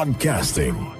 Broadcasting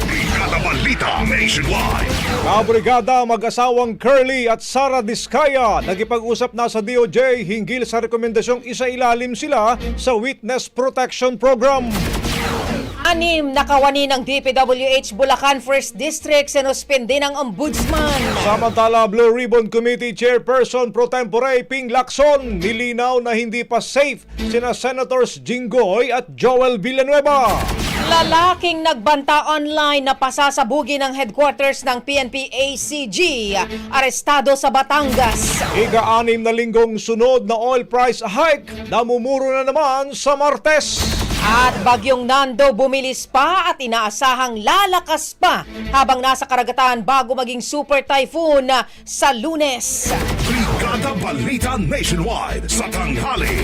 Brigada Balita Nationwide. Kabrigada mag-asawang Curly at Sara Diskaya nagipag-usap na sa DOJ hinggil sa rekomendasyong isa-ilalim sila sa Witness Protection Program. Anim na kawani ng DPWH Bulacan 1st District sinuspindi ng Ombudsman. Samantala, Blue Ribbon Committee Chairperson Pro Tempore Ping Lacson nilinaw na hindi pa safe sina Senators Jinggoy at Joel Villanueva. Lalaking nagbanta online na pasasabugi ng headquarters ng PNP-ACG, arestado sa Batangas. Ika-anim na linggong sunod na oil price hike, namumuro na naman sa Martes. At bagyong Nando bumilis pa at inaasahang lalakas pa habang nasa karagatan bago maging super typhoon sa lunes. Brigada Balita Nationwide. Sa tanghali.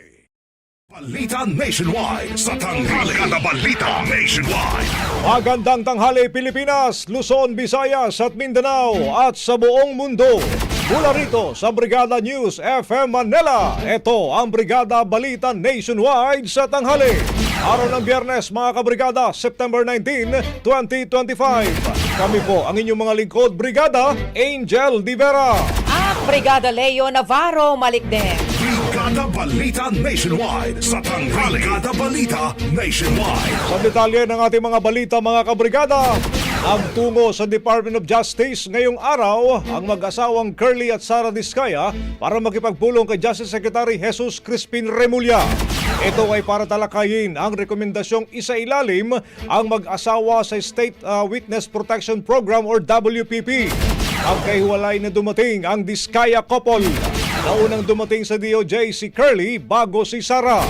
Balita Nationwide. Sa tanghali. Brigada Balita Nationwide. Magandang tanghali Pilipinas, Luzon, Visayas at Mindanao at sa buong mundo. Mula rito sa Brigada News FM Manila, ito ang Brigada Balita Nationwide sa tanghali. Araw ng Biyernes mga kabrigada, September 19, 2025. Kami po ang inyong mga lingkod, Brigada Angel Divera. At Brigada Leo Navarro Malikden. Brigada Balita Nationwide. Sa tanghali. Brigada Balita Nationwide. Sa detalye ng ating mga balita mga kabrigada, ang tungo sa Department of Justice ngayong araw ang mag-asawang Curly at Sara Diskaya para makipagpulong kay Justice Secretary Jesus Crispin Remulla. Ito ay para talakayin ang rekomendasyong isa-ilalim ang mag-asawa sa State uh, Witness Protection Program or WPP. Ang kahiwalay na dumating ang Diskaya couple. Naunang dumating sa DOJ si Curly bago si Sara.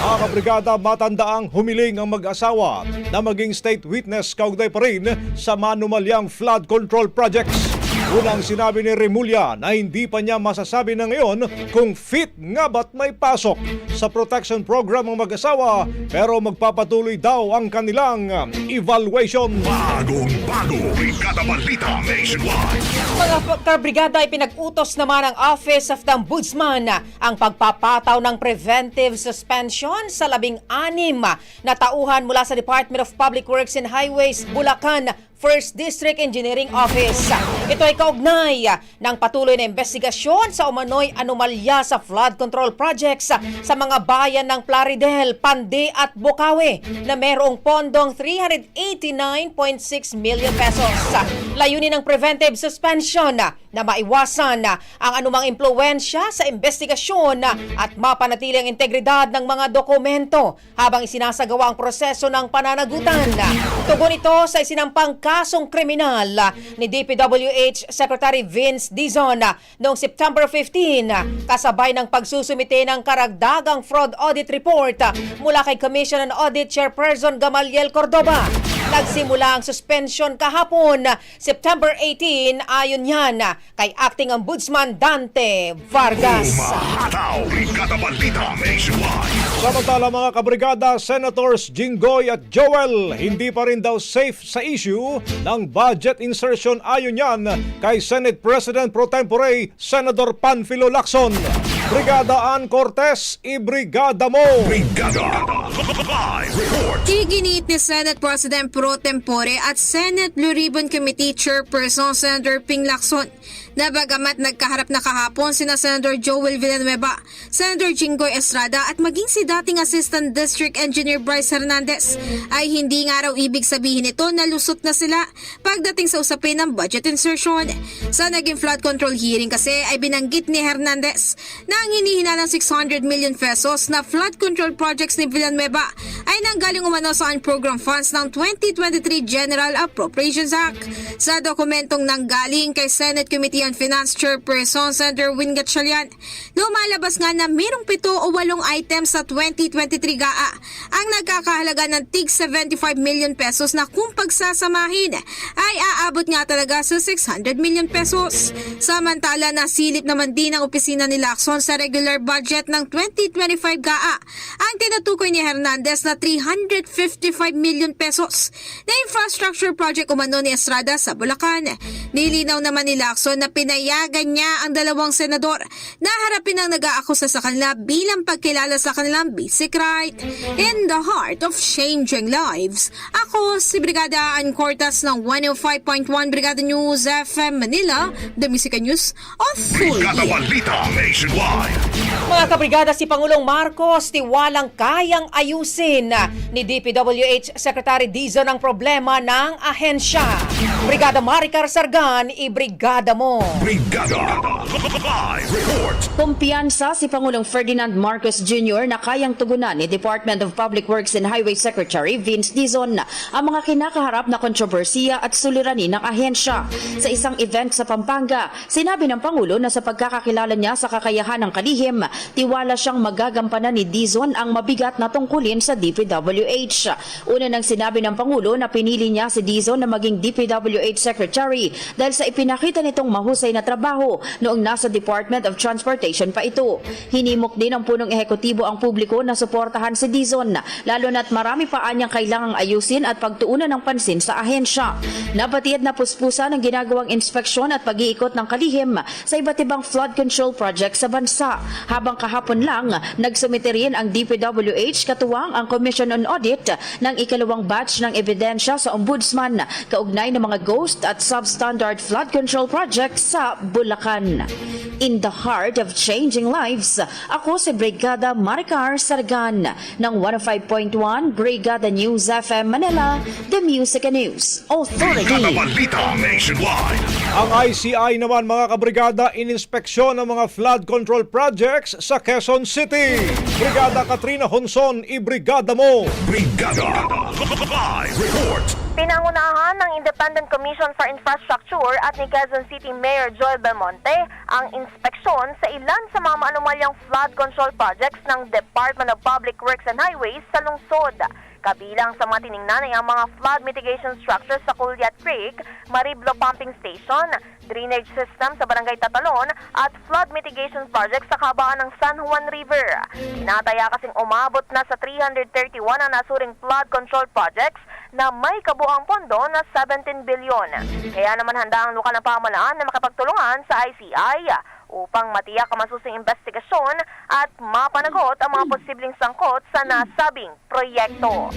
Mga kabrigada, matandaang humiling ang mag-asawa na maging state witness kaugnay pa rin sa manumalyang flood control projects. Unang sinabi ni Remulla na hindi pa niya masasabi na ngayon kung fit nga ba't may pasok sa protection program ang mag-asawa pero magpapatuloy daw ang kanilang evaluation. Bagong bago, Brigada Balita Nationwide. Mga kabrigada ay pinag-utos naman ng Office of the Ombudsman ang pagpapataw ng preventive suspension sa labing anim na tauhan mula sa Department of Public Works and Highways, Bulacan, First District Engineering Office. Ito ay kaugnay ng patuloy na investigasyon sa umano'y anomalya sa flood control projects sa mga bayan ng Plaridel, Pande at Bukawi na merong pondong 389.6 million pesos. Layunin ng preventive suspension na maiwasan ang anumang impluensya sa investigasyon at mapanatili ang integridad ng mga dokumento habang isinasagawa ang proseso ng pananagutan. Tugon ito sa isinampang kasong kriminal ni DPWH Secretary Vince Dizon noong September 15 kasabay ng pagsusumite ng karagdagang fraud audit report mula kay Commission on Audit Chairperson Gamaliel Cordoba. Nagsimula ang suspension kahapon, September 18, ayon yan kay Acting Ombudsman Dante Vargas. Umahataw, Balita Nationwide. Samantala mga kabrigada, Senators Jinggoy at Joel hindi pa rin daw safe sa issue ng budget insertion ayon yan kay Senate President Pro Tempore Senator Panfilo Lacson. Brigada Ann Cortez, ibrigada mo! Brigada Live Report. Iginiit ni Senate President Pro Tempore at Senate Blue Ribbon Committee Chairperson Senator Ping Lacson na bagamat nagkaharap na kahapon sina Senator Joel Villanueva, Senator Jinggoy Estrada at maging si dating Assistant District Engineer Bryce Hernandez ay hindi nga raw ibig sabihin ito na lusot na sila pagdating sa usapin ng budget insertion. Sa naging flood control hearing kasi ay binanggit ni Hernandez na ang hinihina ng 600 million pesos na flood control projects ni Villanueva ay nanggaling umano sa program funds ng 2023 General Appropriations Act. Sa dokumentong nanggaling kay Senate Committee on Finance Chairperson Senator Win Gatchalian, lumalabas nga na mayroong pito o walong items sa 2023 GAA ang nagkakahalaga ng tig 75 million pesos na kung pagsasamahin ay aabot nga talaga sa 600 million pesos. Samantala nasilip naman din ang opisina ni Lacson sa regular budget ng 2025 GAA ang tinutukoy ni Hernandez na 355 million pesos na infrastructure project umano ni Estrada sa Bulacan. Nilinaw naman ni Lacson na pinayagan niya ang dalawang senador na harapin ang nag-aakusa sa kanila bilang pagkilala sa kanilang basic right. In the heart of changing lives, ako si Brigada Ann Cortas ng 105.1 Brigada News FM Manila, The Music News Brigada Authority. Balita Nationwide. Mga kabrigada, si Pangulong Marcos tiwalang kayang ayusin ni DPWH Secretary Dizon ang problema ng ahensya. Brigada Maricar Sargan, ibrigada mo. Brigada Live Report. Kumpiyansa si Pangulong Ferdinand Marcos Jr. na kayang tugunan ni Department of Public Works and Highway Secretary Vince Dizon ang mga kinakaharap na kontrobersiya at suliranin ng ahensya. Sa isang event sa Pampanga, sinabi ng Pangulo na sa pagkakakilala niya sa kakayahan ng kalihim, tiwala siyang magagampanan ni Dizon ang mabigat na tungkulin sa DPWH. Una nang sinabi ng Pangulo na pinili niya si Dizon na maging DPWH Secretary dahil sa ipinakita nitong mahusay na trabaho noong nasa Department of Transportation pa ito. Hinimok din ng punong ehekutibo ang publiko na suportahan si Dizon, lalo na't marami pa anyang kailangang ayusin at pagtuunan ng pansin sa ahensya. Napatiyad na puspusa ng ginagawang inspeksyon at pag-iikot ng kalihim sa iba't ibang flood control project sa bansa. Habang kahapon lang, nagsumite rin ang DPWH katuwang ang Commission on Audit ng ikalawang batch ng ebidensya sa Ombudsman kaugnay ng mga ghost at substandard flood control projects sa Bulacan. In the heart of changing lives, ako si Brigada Maricar Sargan ng 105.1 Brigada News FM Manila, The Music and News Brigada Authority. Balita Nationwide. Ang ICI naman mga kabrigada ininspeksyon ng mga flood control projects sa Quezon City. Brigada Katrina Honson, ibrigada mo! Brigada Live Report. Pinangunahan ng Independent Commission for Infrastructure at ni Quezon City Mayor Joel Belmonte ang inspeksyon sa ilan sa mga maanumalyang flood control projects ng Department of Public Works and Highways sa lungsod. Kabilang sa mga tiningnan ay ang mga flood mitigation structures sa Culyat Creek, Mariblo Pumping Station, drainage system sa Barangay Tatalon at flood mitigation project sa kabaan ng San Juan River. Tinataya kasing umabot na sa 331 ang nasuring flood control projects na may kabuang pondo na 17 bilyon. Kaya naman handa ang lokal na pamalaan na makapagtulungan sa ICI upang matiyak ang masusing investigasyon at mapanagot ang mga posibleng sangkot sa nasabing proyekto.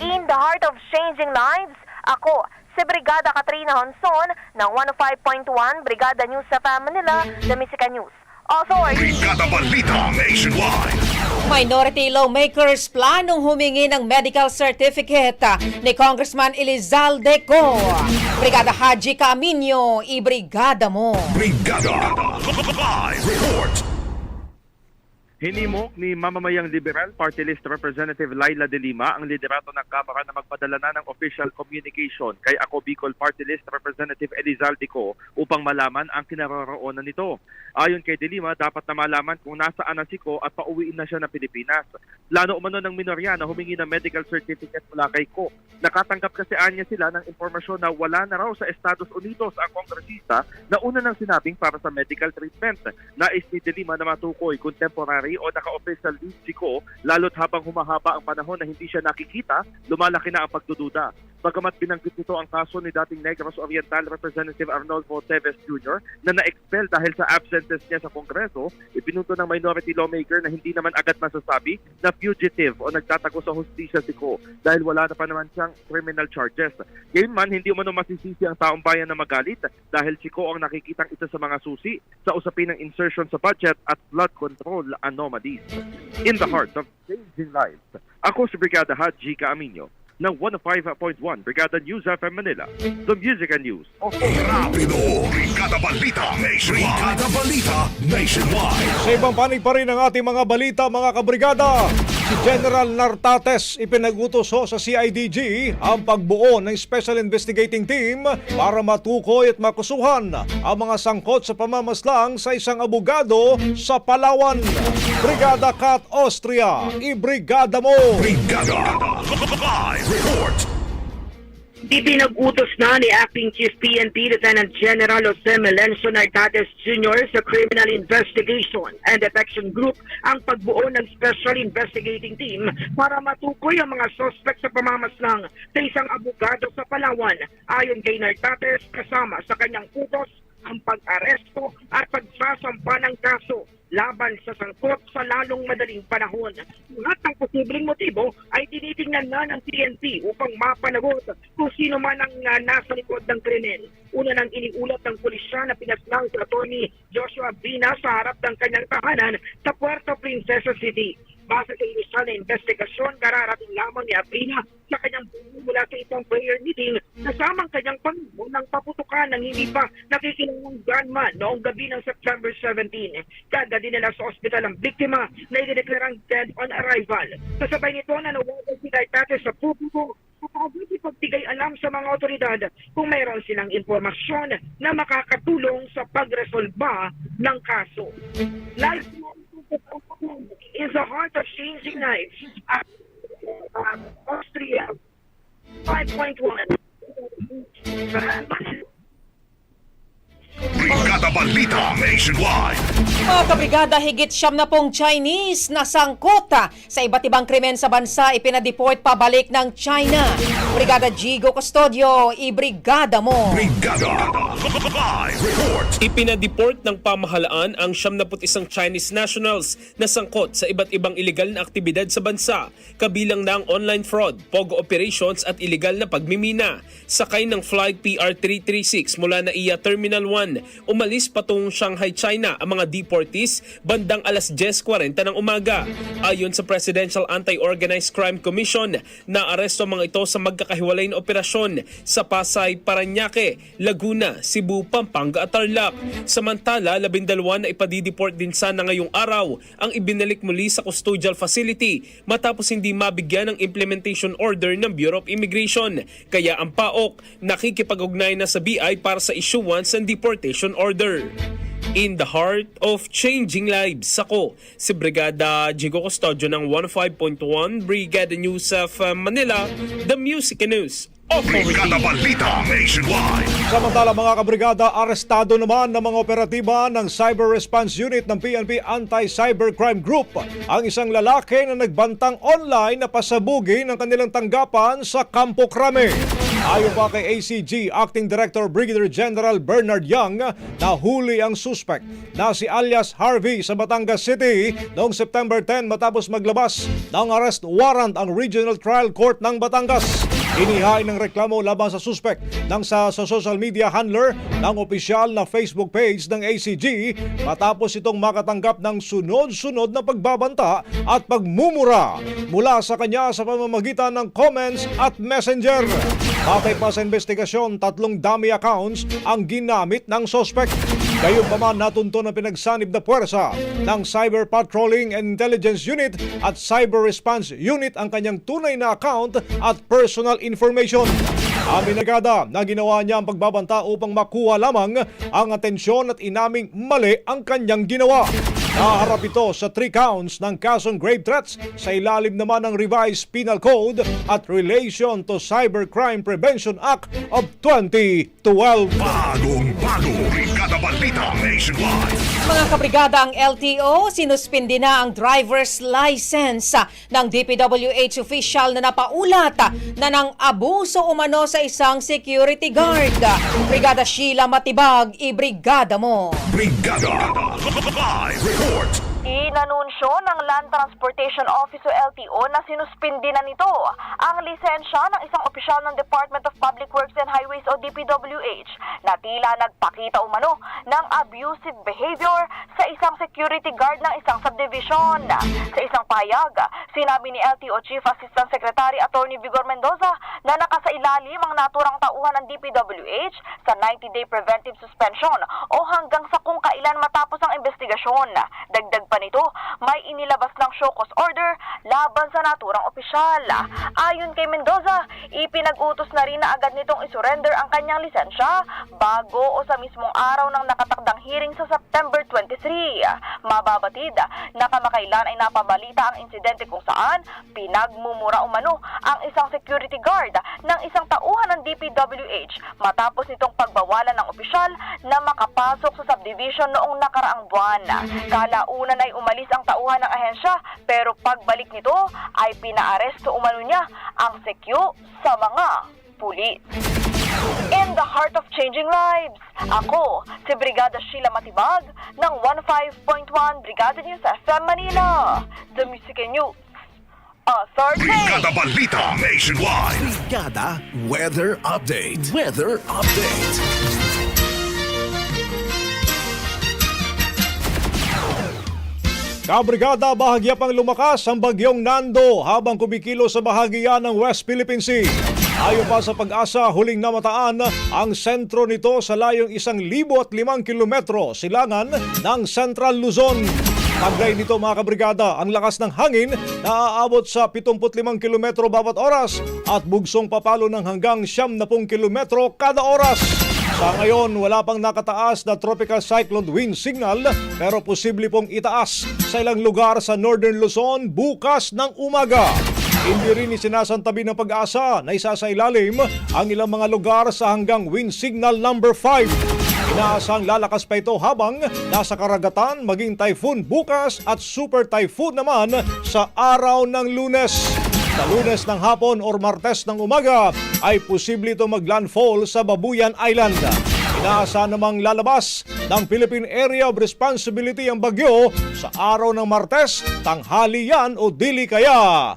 In the heart of changing lives, ako si Brigada Katrina Honson ng 105.1 Brigada News sa Manila, The Musica News. Authority. Brigada Balita Nationwide. Minority lawmakers planong humingi ng medical certificate ni Congressman Elizalde Co. Brigada Haji Camino, ibrigada mo. Brigada Live Report. Hinimok ni mamamayang liberal party list representative Laila De Lima ang liderato ng Kamara na magpadala na ng official communication kay Ako Bicol party list representative Elizalde Co upang malaman ang kinaroroonan nito. Ayon kay De Lima, dapat na malaman kung nasaan na si Co at pauwiin na siya ng Pilipinas. Plano umano ng minorya na humingi ng medical certificate mula kay Co. Nakatanggap kasi anya sila ng impormasyon na wala na raw sa Estados Unidos ang kongresista na una nang sinabing para sa medical treatment. Nais ni De Lima na matukoy kung temporary o naka-official leave si Ko, lalo't habang humahaba ang panahon na hindi siya nakikita, lumalaki na ang pagdududa. Bagamat binanggit nito ang kaso ni dating Negros Oriental Representative Arnolfo Teves Jr. na na-expel dahil sa absences niya sa Kongreso, ipinunto ng minority lawmaker na hindi naman agad masasabi na fugitive o nagtatago sa hustisya si Ko dahil wala na pa naman siyang criminal charges. Gayunman, hindi umano masisisi ang taong bayan na magalit dahil si Ko ang nakikitang isa sa mga susi sa usapin ng insertion sa budget at flood control anomalies. In the heart of changing lives, ako si Brigada Haji Caaminyo ng 105.1 Brigada News FM Manila, the Music and News. Rapido. Brigada Balita Nationwide. Brigada Balita Nationwide. Sa ibang panig pa rin ang ating mga balita, mga kabrigada. Si General Nartates ipinagutos ho sa CIDG ang pagbuo ng Special Investigating Team para matukoy at makusuhan ang mga sangkot sa pamamaslang sa isang abogado sa Palawan. Brigada Kat Austria, ibrigada mo! Brigada Live Report. Ipinag-utos na ni Acting Chief PNP Lieutenant General Jose Melencio Nartates Jr. sa Criminal Investigation and Detection Group ang pagbuo ng Special Investigating Team para matukoy ang mga suspect sa pamamaslang sa isang abogado sa Palawan. Ayon kay Nartates, kasama sa kanyang utos ang pag-aresto at pagsasampa ng kaso laban sa sangkot sa lalong madaling panahon. Lahat ng posibleng motibo ay tinitingnan na ng PNP upang mapanagot kung sino man ang uh, nasa likod ng krimen. Una nang iniulat ng pulisya na pinaslang si Atty. Joshua Bina sa harap ng kanyang tahanan sa Puerto Princesa City. Base sa inisal na investigasyon, kararating lamang ni Abrina sa kanyang mula sa isang prayer meeting kasama ang kanyang pangulo ng paputukan ng hindi pa nakikilang gunman noong gabi ng September 17. Kada dinala sa ospital ang biktima na idineklarang dead on arrival. Kasabay nito na nawagan si Nartates sa publiko kapag ipagbigay alam sa mga otoridad kung mayroon silang impormasyon na makakatulong sa pagresolba ng kaso. Live is the heart of changing lives. Uh, Austria 5.1. Brigada Balita Nationwide. Mga kabrigada, higit siyam na pong Chinese na sangkot ah, sa iba't ibang krimen sa bansa ipinadeport pabalik ng China. Brigada Gigo Custodio, ibrigada mo. Brigada Live Report. Ipinadeport ng pamahalaan ang 71 Chinese nationals na sangkot sa iba't ibang illegal na aktibidad sa bansa, kabilang na ang online fraud, POG operations at illegal na pagmimina. Sakay ng Flight PR-336 mula na iya Terminal 1, umalis umalis patungong Shanghai, China ang mga deportees bandang alas 10.40 ng umaga. Ayon sa Presidential Anti-Organized Crime Commission, naaresto mga ito sa magkakahiwalay na operasyon sa Pasay, Paranaque, Laguna, Cebu, Pampanga at Tarlac. Samantala, labindalwa na ipadideport din sana ngayong araw ang ibinalik muli sa custodial facility matapos hindi mabigyan ng implementation order ng Bureau of Immigration. Kaya ang PAOK nakikipag-ugnay na sa BI para sa issuance ng deportation order. In the heart of changing lives, ako si Brigada Jigo Custodio ng 105.1 Brigada News of uh, Manila, the Music and News Authority. Brigada Balita Nationwide. Samantala mga kabrigada, arestado naman ng mga operatiba ng Cyber Response Unit ng PNP Anti-Cybercrime Group ang isang lalaki na nagbantang online na pasabugin ng kanilang tanggapan sa Campo Crame. Ayon pa kay ACG Acting Director Brigadier General Bernard Young, nahuli ang suspect na si alias Harvey sa Batangas City noong September 10 matapos maglabas ng arrest warrant ang Regional Trial Court ng Batangas. Inihain ng reklamo laban sa suspect ng sa, sa social media handler ng opisyal na Facebook page ng ACG matapos itong makatanggap ng sunod-sunod na pagbabanta at pagmumura mula sa kanya sa pamamagitan ng comments at messenger. Batay pa sa investigasyon, tatlong dummy accounts ang ginamit ng suspect. Gayon pa man natunto ng pinagsanib na puwersa ng Cyber Patrolling Intelligence Unit at Cyber Response Unit ang kanyang tunay na account at personal information. Amin agada na ginawa niya ang pagbabanta upang makuha lamang ang atensyon at inaming mali ang kanyang ginawa. Naharap ito sa three counts ng kasong grave threats sa ilalim naman ng Revised Penal Code at Relation to Cybercrime Prevention Act of 2012. Bagong bago. Brigada Balita Nationwide. Mga kabrigada, ang LTO sinuspindi na ang driver's license ng DPWH official na napaulat na ng abuso umano sa isang security guard. Brigada Sheila Matibag, ibrigada mo. Brigada. Live report. Inanunsyo ng Land Transportation Office o LTO na sinuspindi na nito ang lisensya ng isang opisyal ng Department of Public Works and Highways o DPWH na tila nagpakita umano ng abusive behavior sa isang security guard ng isang subdivision. Sa isang payag, sinabi ni LTO Chief Assistant Secretary Attorney Vigor Mendoza na nakasailalim ang naturang tauhan ng DPWH sa 90-day preventive suspension o hanggang sa kung kailan matapos ang investigasyon. Dagdag pa nito, may inilabas ng show cause order laban sa naturang opisyal. Ayon kay Mendoza, ipinag-utos na rin na agad nitong isurrender ang kanyang lisensya bago o sa mismong araw ng nakatakdang hearing sa September 23. Mababatid na kamakailan ay napabalita ang insidente kung saan pinagmumura umano ang isang security guard ng isang tauhan ng DPWH matapos nitong pagbawalan ng opisyal na makapasok sa subdivision noong nakaraang buwan. Kalaunan ay umalis ang tauhan ng ahensya pero pagbalik nito ay pinaaresto umano niya ang sekyo sa mga pulis. In the heart of changing lives, ako si Brigada Sheila Matibag ng 15.1 Brigada News FM Manila, The Music and News Authority. Brigada Balita Nationwide. Brigada Weather Update. Weather Update. Kabrigada, bahagya pang lumakas ang bagyong Nando habang kumikilo sa bahagi yan ng West Philippine Sea. Ayon pa sa pag-asa, huling namataan ang sentro nito sa layong isang libo at limang kilometro silangan ng Central Luzon. Taglay nito mga kabrigada, ang lakas ng hangin na aabot sa 75 kilometro bawat oras at bugsong papalo ng hanggang 70 kilometro kada oras. Sa ngayon, wala pang nakataas na tropical cyclone wind signal pero posible pong itaas sa ilang lugar sa Northern Luzon bukas ng umaga. Hindi rin isinasantabi ng pag-asa na isa sa ilalim ang ilang mga lugar sa hanggang wind signal number 5. Inaasang lalakas pa ito habang nasa karagatan maging typhoon bukas at super typhoon naman sa araw ng lunes. Sa lunes ng hapon or martes ng umaga ay posible ito maglandfall sa Babuyan Island. Inaasahan namang lalabas ng Philippine Area of Responsibility ang bagyo sa araw ng martes, tanghali yan o dili kaya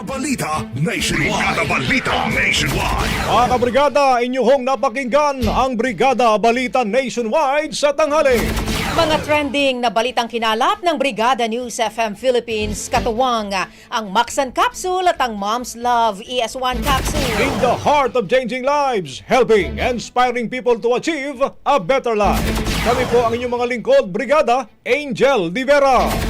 Balita Nationwide. Brigada Balita Nationwide. Mga kabrigada, inyong napakinggan ang Brigada Balita Nationwide sa tanghali. Mga trending na balitang kinalap ng Brigada News FM Philippines, katuwang ang Maxan Capsule at ang Mom's Love ES1 Capsule. In the heart of changing lives, helping, inspiring people to achieve a better life. Kami po ang inyong mga lingkod, Brigada Angel Di Vera. At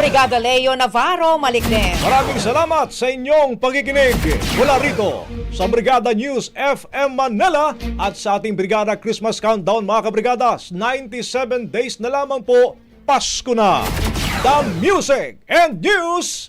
Brigada Leo Navarro Malikden. Maraming salamat sa inyong pakikinig mula rito sa Brigada News FM Manila at sa ating Brigada Christmas Countdown mga kabrigada. 97 days na lamang po, Pasko na. The Music and News